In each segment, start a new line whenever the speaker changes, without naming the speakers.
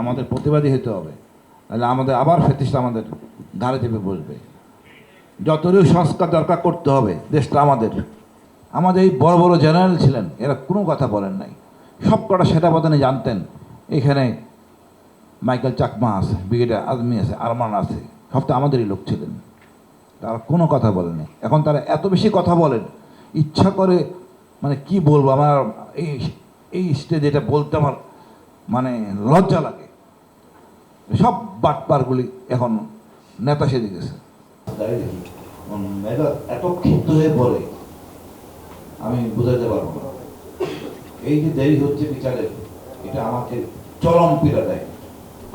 আমাদের প্রতিবাদী হতে হবে। তাহলে আমাদের আবার ফেতিস্ট আমাদের ধারে চেপে বসবে। যতটুকু সংস্কার দরকার করতে হবে, দেশটা আমাদের। আমাদের এই বড় বড় জেনারেল ছিলেন, এরা কোনো কথা বলেন নাই। সব কটা সেটা বদনে জানতেন, এখানে মাইকেল চাকমা আছে, ব্রিগেডিয়ার আজমি আছে, আরমান আছে, সব তো আমাদেরই লোক ছিলেন। তারা কোনো কথা বলেনি এখন তারা এত বেশি কথা বলেন, ইচ্ছা করে মানে কি বলব, আমার এই এই স্টেজে এটা বলতে আমার মানে লজ্জা লাগে। সব বাটপারগুলি এখন নেতা সেজে গেছে। এত ক্ষিপ্ত হয়ে পড়ে, আমি বুঝাতে পারব না। এই যে দেরি হচ্ছে বিচারের, এটা আমাকে চরম পীড়া দেয়।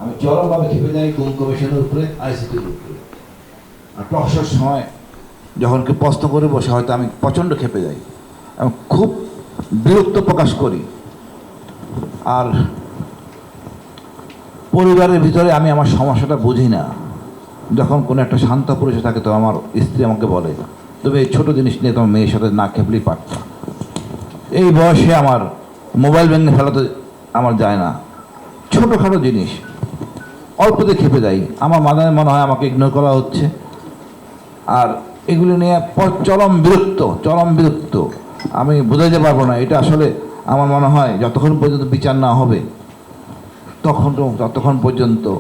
আমি চরমভাবে খেপে যাই গুম কমিশনের উপরে, আইসিটির উপরে। আর প্রশ্নের সময় যখন কেউ প্রশ্ন করে বসে, হয়তো আমি প্রচণ্ড খেপে যাই। আমি খুব বিরক্ত প্রকাশ করি। আর পরিবারের ভিতরে আমি আমার সমস্যাটা বুঝি না। যখন কোনো একটা শান্ত পুরুষ থাকে, তো আমার স্ত্রী আমাকে বলে তবে এই ছোটো জিনিস নিয়ে তোমার মেয়ের সাথে না খেপলেই পারতা। এই বয়সে আমার মোবাইল ভেঙে ফেলাতে আমার যায় না। ছোটোখাটো জিনিস, অল্পতে খেপে যাই। আমার মাথায় মনে হয় আমাকে ইগনোর করা হচ্ছে। আর এগুলি নিয়ে চরম বিরক্ত চরম বিরক্ত। আমি বোঝাইতে পারব না। এটা আসলে আমার মনে হয় যতক্ষণ পর্যন্ত বিচার না হবে তখন ততক্ষণ পর্যন্ত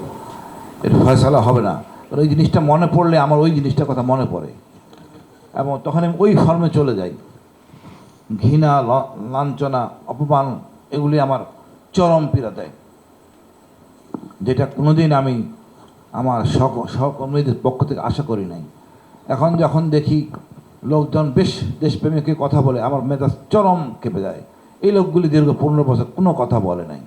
এর ফয়সালা হবে না। ওই জিনিসটা মনে পড়লে আমার ওই জিনিসটার কথা মনে পড়ে। এবং তখন আমি ওই ফর্মে চলে যাই। ঘৃণা লাঞ্ছনা, অপমান, এগুলি আমার চরম পীড়া দেয়। যেটা কোনোদিন আমি আমার সহ- সহকর্মীদের পক্ষ থেকে আশা করি নাই। এখন যখন দেখি লোকজন বেশ দেশপ্রেমিকের কথা বলে, আমার মেজাজ চরম কেঁপে যায়। এই লোকগুলি দীর্ঘ পনেরো বছর কোনো কথা বলে নাই।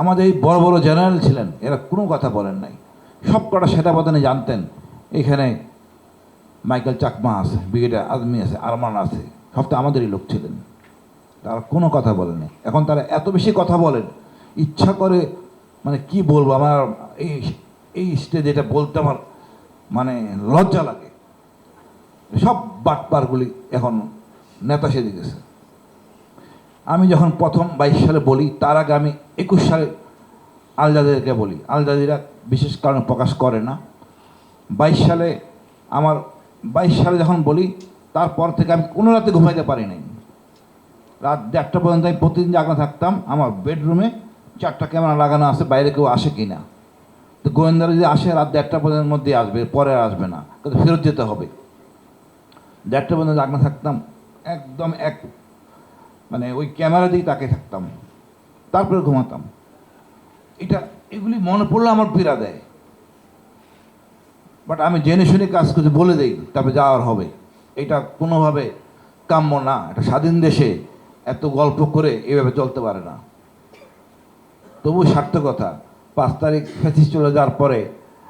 আমাদের এই বড় বড় জেনারেল ছিলেন, এরা কোনো কথা বলেন নাই। সব কটা বদনে জানতেন, এখানে মাইকেল চাকমা আছে, ব্রিগেডিয়ার আজমি আছে, আরমান আছে, সব তো আমাদেরই লোক ছিলেন। তারা কোনো কথা বলেনি এখন তারা এত বেশি কথা বলেন, ইচ্ছা করে মানে কি বলব, আমার এই এই স্টেজে এটা বলতে আমার মানে লজ্জা লাগে। সব বাটপারগুলি এখন নেতা সেজে গেছে। আমি যখন প্রথম বাইশ সালে বলি, তার আগে আমি একুশ সালে আল জাজিরাকে বলি। আল জাজিরা বিশেষ কারণে প্রকাশ করে না। বাইশ সালে আমার, বাইশ সালে যখন বলি, তারপর থেকে আমি কোনো রাতে ঘুমাইতে পারি নাই। রাত দেড়টা পর্যন্ত আমি প্রতিদিন জাগনা থাকতাম। আমার বেডরুমে চারটা ক্যামেরা লাগানো আছে, বাইরে কেউ আসে কি না তো গোয়েন্দারা যদি আসে, রাত দেড়টা পর্যন্ত মধ্যে আসবে, পরে আসবে না। কিন্তু ফেরত যেতে হবে। দেড়টা পর্যন্ত জাগনা থাকতাম, একদম এক মানে ওই ক্যামেরা দিকে তাকে থাকতাম। তারপরে ঘুমাতাম। এটা, এগুলি মনে পড়লে আমার পীড়া দেয়। বাট আমি জেনে শুনে কাজ করতে বলে দেই তবে যাওয়ার হবে। এটা কোনোভাবে কাম্য না। এটা স্বাধীন দেশে এত গল্প করে এভাবে চলতে পারে না। তবু সার্থকতা পাঁচ তারিখ ফেসিস চলে যাওয়ার পরে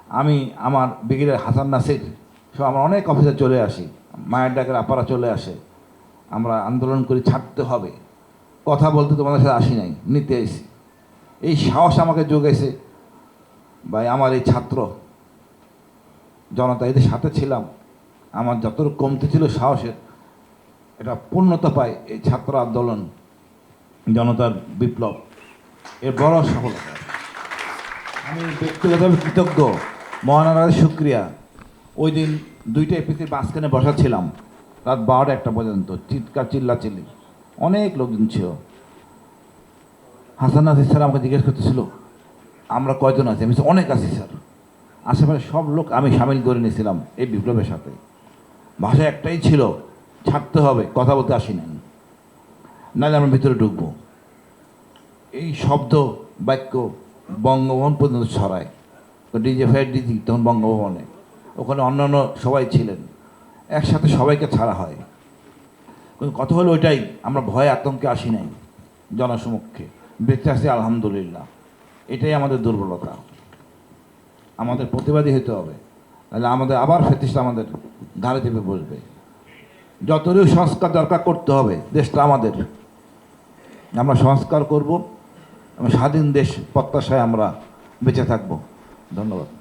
আমি আমার ব্রিগেডিয়ার হাসান নাসির সব আমার অনেক অফিসে চলে আসি। মায়ের ডাকের আপারা চলে আসে। আমরা আন্দোলন করি, ছাড়তে হবে। কথা বলতে তোমাদের সাথে আসি নাই, নিতে এসি এই সাহস আমাকে যোগেছে ভাই, আমার এই ছাত্র, জনতা, এদের সাথে ছিলাম। আমার যতটুকু কমতে ছিল সাহসের, এটা পূর্ণতা পায় এই ছাত্র আন্দোলন, জনতার বিপ্লব। এর বড় সফলতা। আমি ব্যক্তিগতভাবে কৃতজ্ঞ মহানারায় শুক্রিয়া। ওই দিন দুইটা এপিসির মাঝখানে বসা ছিলাম, রাত বারোটা একটা পর্যন্ত, চিৎকার, চিল্লাচিল্লি। অনেক লোকজন ছিল। হাসান নাসির স্যার আমাকে জিজ্ঞেস করতেছিল, আমরা কয়জন আছি? আমি অনেক আছি স্যার। আশেপাশে সব লোক আমি সামিল করে নিয়েছিলাম এই বিপ্লবের সাথে। ভাষা একটাই ছিল, ছাড়তে হবে, কথা বলতে আসি নাই। নাহলে আমরা ভিতরে ঢুকবো। এই শব্দ, বাক্য বঙ্গভবন পর্যন্ত ছড়ায়। ডিজে ফায়ার ডিজি, তখন বঙ্গভবনে। ওখানে অন্যান্য সবাই ছিলেন। একসাথে সবাইকে ছাড়া হয়। কথা হলো ওইটাই, আমরা ভয় আতঙ্কে আসি নাই জনসমক্ষে। বেঁচে আছি, আলহামদুলিল্লাহ। এটাই আমাদের দুর্বলতা। আমাদের প্রতিবাদী হতে হবে। তাহলে আমাদের আবার ফেতিস্ট আমাদের ধারে চেপে বসবে। যতটুকু সংস্কার দরকার করতে হবে, দেশটা আমাদের। আমরা সংস্কার করব স্বাধীন দেশ প্রত্যাশায় আমরা বেঁচে থাকব। ধন্যবাদ।